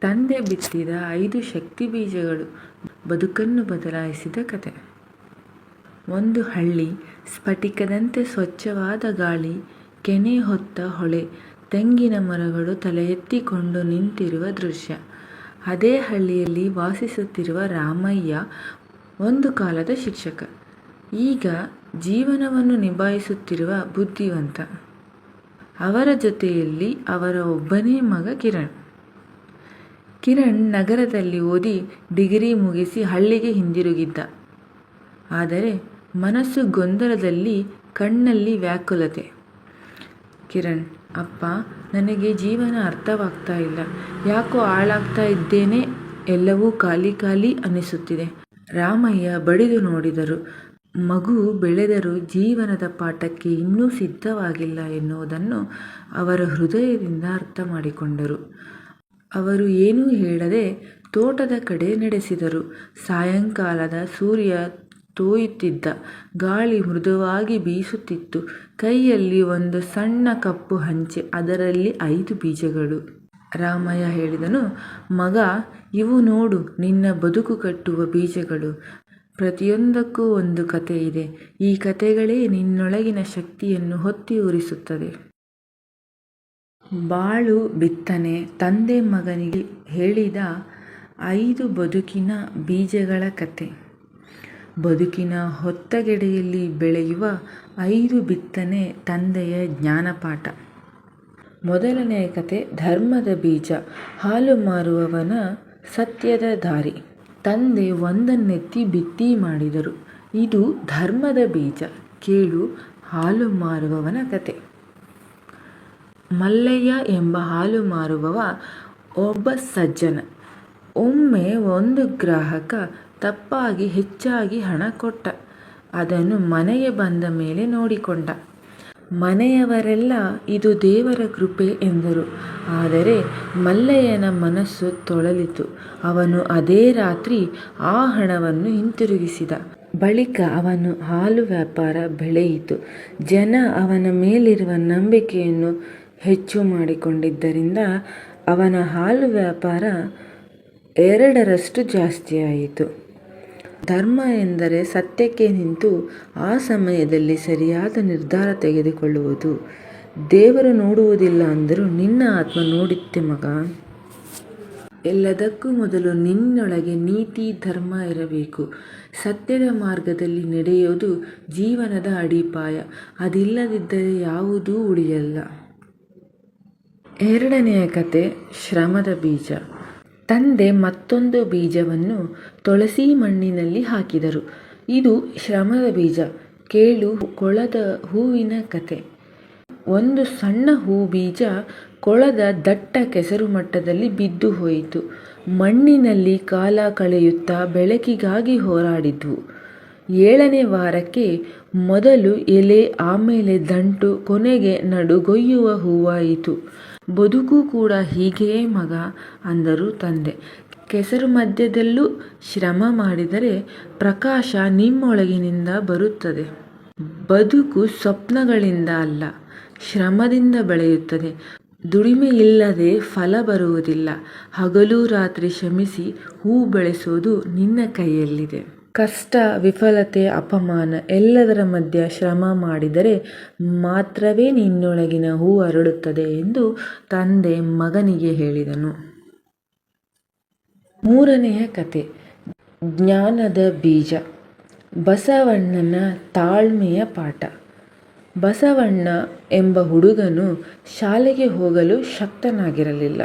ತಂದೆ ಬಿತ್ತಿದ ಐದು ಶಕ್ತಿ ಬೀಜಗಳು ಬದುಕನ್ನು ಬದಲಾಯಿಸಿದ ಕತೆ. ಒಂದು ಹಳ್ಳಿ, ಸ್ಫಟಿಕದಂತೆ ಸ್ವಚ್ಛವಾದ ಗಾಳಿ, ಕೆನೆ ಹೊತ್ತ ಹೊಳೆ, ತೆಂಗಿನ ಮರಗಳು ತಲೆ ಎತ್ತಿಕೊಂಡು ನಿಂತಿರುವ ದೃಶ್ಯ. ಅದೇ ಹಳ್ಳಿಯಲ್ಲಿ ವಾಸಿಸುತ್ತಿರುವ ರಾಮಯ್ಯ ಒಂದು ಕಾಲದ ಶಿಕ್ಷಕ. ಈಗ ಜೀವನವನ್ನು ನಿಭಾಯಿಸುತ್ತಿರುವ ಬುದ್ಧಿವಂತ. ಅವರ ಜೊತೆಯಲ್ಲಿ ಅವರ ಒಬ್ಬನೇ ಮಗ ಕಿರಣ್. ಕಿರಣ್ ನಗರದಲ್ಲಿ ಓದಿ ಡಿಗ್ರಿ ಮುಗಿಸಿ ಹಳ್ಳಿಗೆ ಹಿಂದಿರುಗಿದ್ದ. ಆದರೆ ಮನಸ್ಸು ಗೊಂದಲದಲ್ಲಿ ಕಣ್ಣಲ್ಲಿ ವ್ಯಾಕುಲತೆ. ಕಿರಣ್, ಅಪ್ಪ, ನನಗೆ ಜೀವನ ಅರ್ಥವಾಗ್ತಾ ಇಲ್ಲ. ಯಾಕೋ ಹಾಳಾಗ್ತಾ ಇದ್ದೇನೆ? ಎಲ್ಲವೂ ಖಾಲಿ ಖಾಲಿ ಅನಿಸುತ್ತಿದೆ ರಾಮಯ್ಯ ಬಡಿದು ನೋಡಿದರು. ಮಗು ಬೆಳೆದರೂ ಜೀವನದ ಪಾಠಕ್ಕೆ ಇನ್ನೂ ಸಿದ್ಧವಾಗಿಲ್ಲ ಎನ್ನುವುದನ್ನು ಅವರ ಹೃದಯದಿಂದ ಅರ್ಥ ಮಾಡಿಕೊಂಡರು. ಅವರು ಏನೂ ಹೇಳದೆ ತೋಟದ ಕಡೆ ನಡೆಸಿದರು. ಸಾಯಂಕಾಲದ ಸೂರ್ಯ ತೋಯುತ್ತಿದ್ದ. ಗಾಳಿ ಮೃದುವಾಗಿ ಬೀಸುತ್ತಿತ್ತು. ಕೈಯಲ್ಲಿ ಒಂದು ಸಣ್ಣ ಕಪ್ಪು ಹಂಚೆ, ಅದರಲ್ಲಿ ಐದು ಬೀಜಗಳು. ರಾಮಯ್ಯ ಹೇಳಿದನು, ಮಗ, ಇವು ನೋಡು, ನಿನ್ನ ಬದುಕು ಕಟ್ಟುವ ಬೀಜಗಳು. ಪ್ರತಿಯೊಂದಕ್ಕೂ ಒಂದು ಕಥೆ ಇದೆ ಈ ಕಥೆಗಳೇ ನಿನ್ನೊಳಗಿನ ಶಕ್ತಿಯನ್ನು ಹೊತ್ತಿ ಉರಿಸುತ್ತದೆ ಬಾಳು ಬಿತ್ತನೆ ತಂದೆ ಮಗನಿಗೆ ಹೇಳಿದ ಐದು ಬದುಕಿನ ಬೀಜಗಳ ಕತೆ. ಬದುಕಿನ ಹೊತ್ತಗೆಡೆಯಲ್ಲಿ ಬೆಳೆಯುವ ಐದು ಬಿತ್ತನೆ ತಂದೆಯ ಜ್ಞಾನಪಾಠ. ಮೊದಲನೆಯ ಕತೆ ಧರ್ಮದ ಬೀಜ. ಹಾಲು ಮಾರುವವನ ಸತ್ಯದ ದಾರಿ. ತಂದೆ ಒಂದನ್ನೆತ್ತಿ ಬಿತ್ತಿ ಮಾಡಿದರು. ಇದು ಧರ್ಮದ ಬೀಜ. ಕೇಳು ಹಾಲು ಮಾರುವವನ ಕತೆ. ಮಲ್ಲಯ್ಯ ಎಂಬ ಹಾಲು ಮಾರುವವ ಒಬ್ಬ ಸಜ್ಜನ. ಒಮ್ಮೆ ಒಂದು ಗ್ರಾಹಕ ತಪ್ಪಾಗಿ ಹೆಚ್ಚಾಗಿ ಹಣ ಕೊಟ್ಟ. ಅದನ್ನು ಮನೆಗೆ ಬಂದ ಮೇಲೆ ನೋಡಿಕೊಂಡ. ಮನೆಯವರೆಲ್ಲ, ಇದು ದೇವರ ಕೃಪೆ ಎಂದರು. ಆದರೆ ಮಲ್ಲಯ್ಯನ ಮನಸ್ಸು ತೊಳಲಿತು. ಅವನು ಅದೇ ರಾತ್ರಿ ಆ ಹಣವನ್ನು ಹಿಂತಿರುಗಿಸಿದ. ಬಳಿಕ ಅವನು ಹಾಲು ವ್ಯಾಪಾರ ಬೆಳೆಯಿತು. ಜನ ಅವನ ಮೇಲಿರುವ ನಂಬಿಕೆಯನ್ನು ಹೆಚ್ಚು ಮಾಡಿಕೊಂಡಿದ್ದರಿಂದ ಅವನ ಹಾಲು ವ್ಯಾಪಾರ ಎರಡರಷ್ಟು ಜಾಸ್ತಿಯಾಯಿತು ಧರ್ಮ ಎಂದರೆ ಸತ್ಯಕ್ಕೆ ನಿಂತು ಆ ಸಮಯದಲ್ಲಿ ಸರಿಯಾದ ನಿರ್ಧಾರ ತೆಗೆದುಕೊಳ್ಳುವುದು. ದೇವರು ನೋಡುವುದಿಲ್ಲ ಅಂದರೂ ನಿನ್ನ ಆತ್ಮ ನೋಡಿತ್ತೆ ಮಗ. ಎಲ್ಲದಕ್ಕೂ ಮೊದಲು ನಿನ್ನೊಳಗೆ ನೀತಿ, ಧರ್ಮ ಇರಬೇಕು. ಸತ್ಯದ ಮಾರ್ಗದಲ್ಲಿ ನಡೆಯೋದು ಜೀವನದ ಅಡಿಪಾಯ. ಅದಿಲ್ಲದಿದ್ದರೆ ಯಾವುದೂ ಉಳಿಯಲ್ಲ. ಎರಡನೆಯ ಕತೆ ಶ್ರಮದ ಬೀಜ. ತಂದೆ ಮತ್ತೊಂದು ಬೀಜವನ್ನು ತುಳಸಿ ಮಣ್ಣಿನಲ್ಲಿ ಹಾಕಿದರು. ಇದು ಶ್ರಮದ ಬೀಜ. ಕೇಳು ಕೊಳದ ಹೂವಿನ ಕತೆ. ಒಂದು ಸಣ್ಣ ಹೂ ಬೀಜ ಕೊಳದ ದಟ್ಟ ಕೆಸರು ಮಟ್ಟದಲ್ಲಿ ಬಿದ್ದು ಹೋಯಿತು. ಮಣ್ಣಿನಲ್ಲಿ ಕಾಲ ಕಳೆಯುತ್ತಾ ಬೆಳಕಿಗಾಗಿ ಹೋರಾಡಿದ್ವು. ಏಳನೇ ವಾರಕ್ಕೆ ಮೊದಲು ಎಲೆ ಆಮೇಲೆ ದಂಟು, ಕೊನೆಗೆ ನಡುಗೊಯ್ಯುವ ಹೂವಾಯಿತು. ಬದುಕು ಕೂಡ ಹೀಗೆಯೇ ಮಗ ಅಂದರು ತಂದೆ. ಕೆಸರು ಮಧ್ಯದಲ್ಲೂ ಶ್ರಮ ಮಾಡಿದರೆ ಪ್ರಕಾಶ ನಿಮ್ಮೊಳಗಿನಿಂದ ಬರುತ್ತದೆ. ಬದುಕು ಸ್ವಪ್ನಗಳಿಂದ ಅಲ್ಲ, ಶ್ರಮದಿಂದ ಬೆಳೆಯುತ್ತದೆ. ದುಡಿಮೆ ಇಲ್ಲದೆ ಫಲ ಬರುವುದಿಲ್ಲ. ಹಗಲು ರಾತ್ರಿ ಶ್ರಮಿಸಿ ಹೂ ಬೆಳೆಸೋದು ನಿನ್ನ ಕೈಯಲ್ಲಿದೆ. ಕಷ್ಟ, ವಿಫಲತೆ, ಅಪಮಾನ ಎಲ್ಲದರ ಮಧ್ಯ ಶ್ರಮ ಮಾಡಿದರೆ ಮಾತ್ರವೇ ನಿನ್ನೊಳಗಿನ ಹೂ ಅರಳುತ್ತದೆ ಎಂದು ತಂದೆ ಮಗನಿಗೆ ಹೇಳಿದನು. ಮೂರನೆಯ ಕತೆ, ಜ್ಞಾನದ ಬೀಜ, ಬಸವಣ್ಣನ ತಾಳ್ಮೆಯ ಪಾಠ. ಬಸವಣ್ಣ ಎಂಬ ಹುಡುಗನು ಶಾಲೆಗೆ ಹೋಗಲು ಶಕ್ತನಾಗಿರಲಿಲ್ಲ,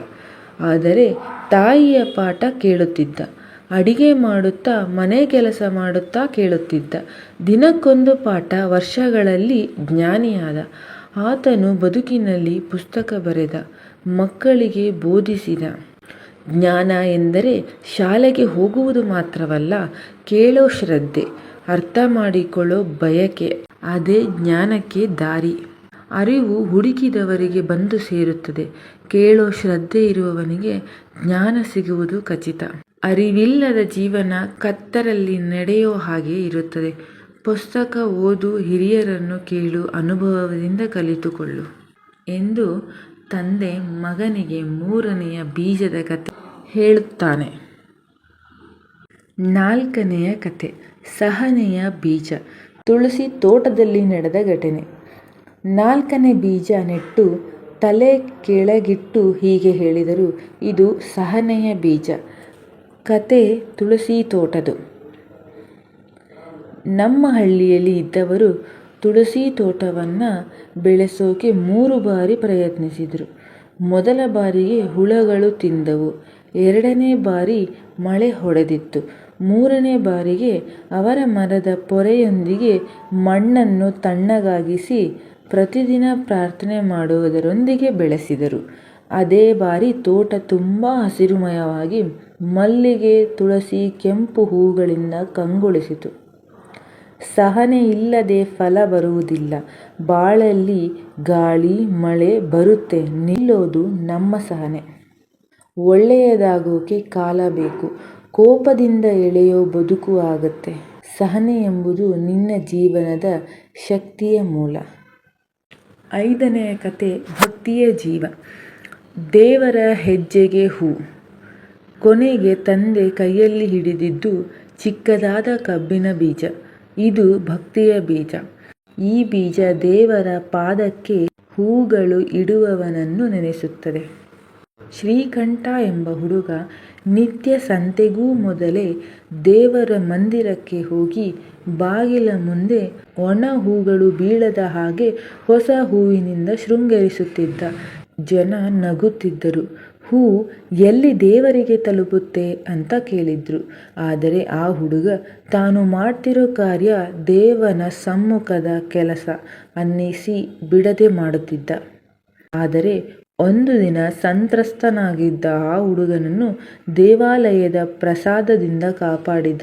ಆದರೆ ತಾಯಿಯ ಪಾಠ ಕೇಳುತ್ತಿದ್ದ. ಅಡಿಗೆ ಮಾಡುತ್ತಾ, ಮನೆ ಕೆಲಸ ಮಾಡುತ್ತಾ ಕೇಳುತ್ತಿದ್ದ. ದಿನಕ್ಕೊಂದು ಪಾಠ ವರ್ಷಗಳಲ್ಲಿ ಜ್ಞಾನಿಯಾದ. ಆತನು ಬದುಕಿನಲ್ಲಿ ಪುಸ್ತಕ ಬರೆದ, ಮಕ್ಕಳಿಗೆ ಬೋಧಿಸಿದ. ಜ್ಞಾನ ಎಂದರೆ ಶಾಲೆಗೆ ಹೋಗುವುದು ಮಾತ್ರವಲ್ಲ, ಕೇಳೋ ಶ್ರದ್ಧೆ, ಅರ್ಥ ಮಾಡಿಕೊಳ್ಳೋ ಬಯಕೆ, ಅದೇ ಜ್ಞಾನಕ್ಕೆ ದಾರಿ. ಅರಿವು ಹುಡುಕಿದವರಿಗೆ ಬಂದು ಸೇರುತ್ತದೆ, ಕೇಳೋ ಶ್ರದ್ಧೆ ಇರುವವನಿಗೆ ಜ್ಞಾನ ಸಿಗುವುದು ಖಚಿತ. ಅರಿವಿಲ್ಲದ ಜೀವನ ಕತ್ತರಲ್ಲಿ ನಡೆಯೋ ಹಾಗೆ ಇರುತ್ತದೆ. ಪುಸ್ತಕ ಓದು ಹಿರಿಯರನ್ನು ಕೇಳು, ಅನುಭವದಿಂದ ಕಲಿತುಕೊಳ್ಳು ಎಂದು ತಂದೆ ಮಗನಿಗೆ ಮೂರನೆಯ ಬೀಜದ ಕತೆ ಹೇಳುತ್ತಾನೆ. ನಾಲ್ಕನೆಯ ಕತೆ ಸಹನೆಯ ಬೀಜ, ತುಳಸಿ ತೋಟದಲ್ಲಿ ನಡೆದ ಘಟನೆ. ನಾಲ್ಕನೇ ಬೀಜ ನೆಟ್ಟು ತಲೆ ಕೆಳಗಿಟ್ಟು ಹೀಗೆ ಹೇಳಿದರು, ಇದು ಸಹನೆಯ ಬೀಜ. ಕತೆ ತುಳಸಿ ತೋಟದು. ನಮ್ಮ ಹಳ್ಳಿಯಲ್ಲಿ ಇದ್ದವರು ತುಳಸಿ ತೋಟವನ್ನು ಬೆಳೆಸೋಕೆ ಮೂರು ಬಾರಿ ಪ್ರಯತ್ನಿಸಿದರು. ಮೊದಲ ಬಾರಿಗೆ ಹುಳಗಳು ತಿಂದವು. ಎರಡನೇ ಬಾರಿ ಮಳೆ ಹೊಡೆದಿತ್ತು. ಮೂರನೇ ಬಾರಿಗೆ ಅವರ ಮರದ ಪೊರೆಯೊಂದಿಗೆ ಮಣ್ಣನ್ನು ತಣ್ಣಗಾಗಿಸಿ ಪ್ರತಿದಿನ ಪ್ರಾರ್ಥನೆ ಮಾಡುವುದರೊಂದಿಗೆ ಬೆಳೆಸಿದರು. ಅದೇ ಬಾರಿ ತೋಟ ತುಂಬ ಹಸಿರುಮಯವಾಗಿ ಮಲ್ಲಿಗೆ ತುಳಸಿ ಕೆಂಪು ಹೂಗಳಿಂದ ಕಂಗೊಳಿಸಿತು. ಸಹನೆ ಇಲ್ಲದೆ ಫಲ ಬರುವುದಿಲ್ಲ. ಬಾಳಲ್ಲಿ ಗಾಳಿ, ಮಳೆ ಬರುತ್ತೆ, ನಿಲ್ಲೋದು ನಮ್ಮ ಸಹನೆ. ಒಳ್ಳೆಯದಾಗೋಕೆ ಕಾಲ ಬೇಕು. ಕೋಪದಿಂದ ಎಳೆಯೋ ಬದುಕು ಆಗತ್ತೆ. ಸಹನೆ ಎಂಬುದು ನಿನ್ನ ಜೀವನದ ಶಕ್ತಿಯ ಮೂಲ. ಐದನೆಯ ಕತೆ, ಭಕ್ತಿಯ ಜೀವ. ದೇವರ ಹೆಜ್ಜೆಗೆ ಹೂ. ಕೊನೆಗೆ ತಂದೆ ಕೈಯಲ್ಲಿ ಹಿಡಿದಿದ್ದು ಚಿಕ್ಕದಾದ ಕಬ್ಬಿನ ಬೀಜ. ಇದು ಭಕ್ತಿಯ ಬೀಜ. ಈ ಬೀಜ ದೇವರ ಪಾದಕ್ಕೆ ಹೂಗಳು ಇಡುವವನನ್ನು ನೆನೆಸುತ್ತದೆ. ಶ್ರೀಕಂಠ ಎಂಬ ಹುಡುಗ ನಿತ್ಯ ಸಂತೆಗೂ ಮೊದಲೇ ದೇವರ ಮಂದಿರಕ್ಕೆ ಹೋಗಿ ಬಾಗಿಲ ಮುಂದೆ ಒಣ ಹೂಗಳು ಬೀಳದ ಹಾಗೆ ಹೊಸ ಹೂವಿನಿಂದ ಶೃಂಗರಿಸುತ್ತಿದ್ದ ಜನ ನಗುತ್ತಿದ್ದರು. ಹೂ ಎಲ್ಲಿ ದೇವರಿಗೆ ತಲುಪುತ್ತೆ ಅಂತ ಕೇಳಿದ್ರು. ಆದರೆ ಆ ಹುಡುಗ, ತಾನು ಮಾಡ್ತಿರೋ ಕಾರ್ಯ ದೇವನ ಸಮ್ಮುಖದ ಕೆಲಸ ಅನ್ನಿಸಿ ಬಿಡದೆ ಮಾಡುತ್ತಿದ್ದ. ಆದರೆ ಒಂದು ದಿನ ಸಂತ್ರಸ್ತನಾಗಿದ್ದ ಆ ಹುಡುಗನನ್ನು ದೇವಾಲಯದ ಪ್ರಸಾದದಿಂದ ಕಾಪಾಡಿದ.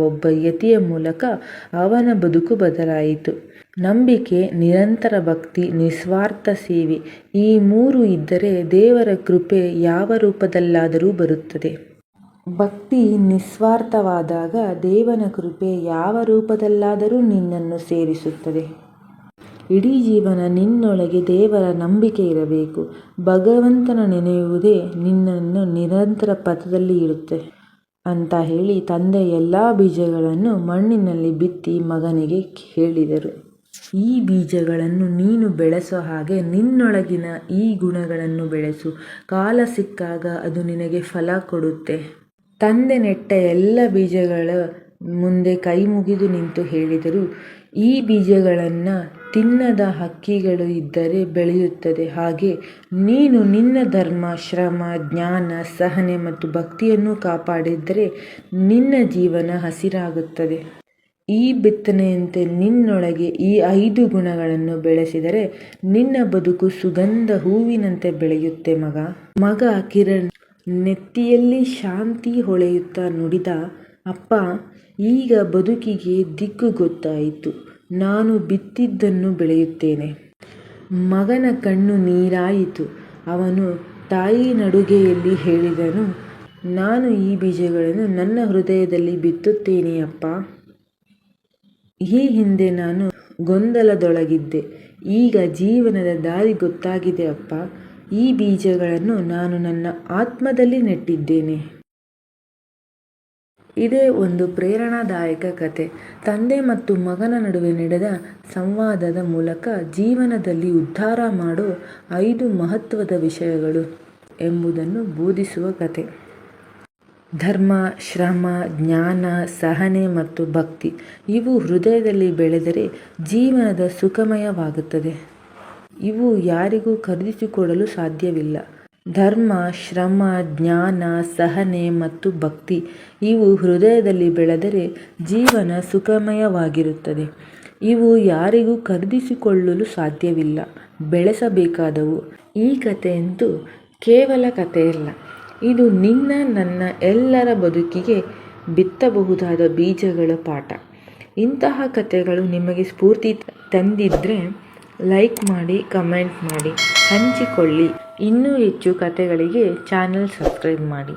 ಒಬ್ಬ ಯತಿಯ ಮೂಲಕ ಅವನ ಬದುಕು ಬದಲಾಯಿತು. ನಂಬಿಕೆ, ನಿರಂತರ ಭಕ್ತಿ, ನಿಸ್ವಾರ್ಥ ಸೇವೆ ಈ ಮೂರು ಇದ್ದರೆ ದೇವರ ಕೃಪೆ ಯಾವ ರೂಪದಲ್ಲಾದರೂ ಬರುತ್ತದೆ. ಭಕ್ತಿ ನಿಸ್ವಾರ್ಥವಾದಾಗ ದೇವನ ಕೃಪೆ ಯಾವ ರೂಪದಲ್ಲಾದರೂ ನಿನ್ನನ್ನು ಸೇರಿಸುತ್ತದೆ. ಇಡೀ ಜೀವನ ನಿನ್ನೊಳಗೆ ದೇವರ ನಂಬಿಕೆ ಇರಬೇಕು. ಭಗವಂತನ ನೆನೆಯುವುದೇ ನಿನ್ನನ್ನು ನಿರಂತರ ಪಥದಲ್ಲಿ ಇಡುತ್ತೆ ಅಂತ ಹೇಳಿ ತಂದೆ ಎಲ್ಲ ಬೀಜಗಳನ್ನು ಮಣ್ಣಿನಲ್ಲಿ ಬಿತ್ತಿ ಮಗನಿಗೆ ಹೇಳಿದರು. ಈ ಬೀಜಗಳನ್ನು ನೀನು ಬೆಳೆಸೋ ಹಾಗೆ ನಿನ್ನೊಳಗಿನ ಈ ಗುಣಗಳನ್ನು ಬೆಳೆಸು. ಕಾಲ ಸಿಕ್ಕಾಗ ಅದು ನಿನಗೆ ಫಲ ಕೊಡುತ್ತೆ. ತಂದೆ ನೆಟ್ಟ ಎಲ್ಲ ಬೀಜಗಳ ಮುಂದೆ ಕೈ ಮುಗಿದು ನಿಂತು ಹೇಳಿದರು. ಈ ಬೀಜಗಳನ್ನು ತಿನ್ನದ ಹಕ್ಕಿಗಳು ಇದ್ದರೆ ಬೆಳೆಯುತ್ತದೆ. ಹಾಗೆ ನೀನು ನಿನ್ನ ಧರ್ಮ, ಶ್ರಮ, ಜ್ಞಾನ, ಸಹನೆ ಮತ್ತು ಭಕ್ತಿಯನ್ನು ಕಾಪಾಡಿದರೆ ನಿನ್ನ ಜೀವನ ಹಸಿರಾಗುತ್ತದೆ. ಈ ಬಿತ್ತನೆಯಂತೆ ನಿನ್ನೊಳಗೆ ಈ ಐದು ಗುಣಗಳನ್ನು ಬೆಳೆಸಿದರೆ ನಿನ್ನ ಬದುಕು ಸುಗಂಧ ಹೂವಿನಂತೆ ಬೆಳೆಯುತ್ತೆ ಮಗ. ಮಗ ಕಿರಣ್, ನೆತ್ತಿಯಲ್ಲಿ ಶಾಂತಿ ಹೊಳೆಯುತ್ತಾ ನುಡಿದ ಅಪ್ಪ, ಈಗ ಬದುಕಿಗೆ ದಿಕ್ಕು ಗೊತ್ತಾಯಿತು. ನಾನು ಬಿತ್ತಿದ್ದನ್ನು ಬೆಳೆಯುತ್ತೇನೆ. ಮಗನ ಕಣ್ಣು ನೀರಾಯಿತು. ಅವನು ತಾಯಿ ನಡುಗೆಯಲ್ಲಿ ಹೇಳಿದನು, ನಾನು ಈ ಬೀಜಗಳನ್ನು ನನ್ನ ಹೃದಯದಲ್ಲಿ ಬಿತ್ತುತ್ತೇನೆ ಅಪ್ಪ. ಈ ಹಿಂದೆ ನಾನು ಗೊಂದಲದೊಳಗಿದ್ದೆ. ಈಗ ಜೀವನದ ದಾರಿ ಗೊತ್ತಾಗಿದೆ ಅಪ್ಪ. ಈ ಬೀಜಗಳನ್ನು ನಾನು ನನ್ನ ಆತ್ಮದಲ್ಲಿ ನೆಟ್ಟಿದ್ದೇನೆ. ಇದೇ ಒಂದು ಪ್ರೇರಣಾದಾಯಕ ಕತೆ. ತಂದೆ ಮತ್ತು ಮಗನ ನಡುವೆ ನಡೆದ ಸಂವಾದದ ಮೂಲಕ ಜೀವನದಲ್ಲಿ ಉದ್ಧಾರ ಮಾಡೋ ಐದು ಮಹತ್ವದ ವಿಷಯಗಳು ಎಂಬುದನ್ನು ಬೋಧಿಸುವ ಕತೆ. ಧರ್ಮ, ಶ್ರಮ, ಜ್ಞಾನ, ಸಹನೆ ಮತ್ತು ಭಕ್ತಿ ಇವು ಹೃದಯದಲ್ಲಿ ಬೆಳೆದರೆ ಜೀವನದ ಸುಖಮಯವಾಗುತ್ತದೆ. ಇವು ಯಾರಿಗೂ ಖರೀದಿಸಿಕೊಡಲು ಸಾಧ್ಯವಿಲ್ಲ. ಧರ್ಮ, ಶ್ರಮ, ಜ್ಞಾನ, ಸಹನೆ ಮತ್ತು ಭಕ್ತಿ ಇವು ಹೃದಯದಲ್ಲಿ ಬೆಳೆದರೆ ಜೀವನ ಸುಖಮಯವಾಗಿರುತ್ತದೆ. ಇವು ಯಾರಿಗೂ ಖರೀದಿಸಿಕೊಳ್ಳಲು ಸಾಧ್ಯವಿಲ್ಲ. ಬೆಳೆಸಬೇಕಾದವು. ಈ ಕಥೆಯಂತೂ ಕೇವಲ ಕಥೆಯಲ್ಲ. ಇದು ನಿನ್ನ, ನನ್ನ ಎಲ್ಲರ ಬದುಕಿಗೆ ಬಿತ್ತಬಹುದಾದ ಬೀಜಗಳ ಪಾಠ. ಇಂತಹ ಕಥೆಗಳು ನಿಮಗೆ ಸ್ಫೂರ್ತಿ ತಂದಿದ್ದರೆ ಲೈಕ್ ಮಾಡಿ, ಕಮೆಂಟ್ ಮಾಡಿ, ಹಂಚಿಕೊಳ್ಳಿ. ಇನ್ನೂ ಹೆಚ್ಚು ಕಥೆಗಳಿಗೆ ಚಾನಲ್ ಸಬ್ಸ್ಕ್ರೈಬ್ ಮಾಡಿ.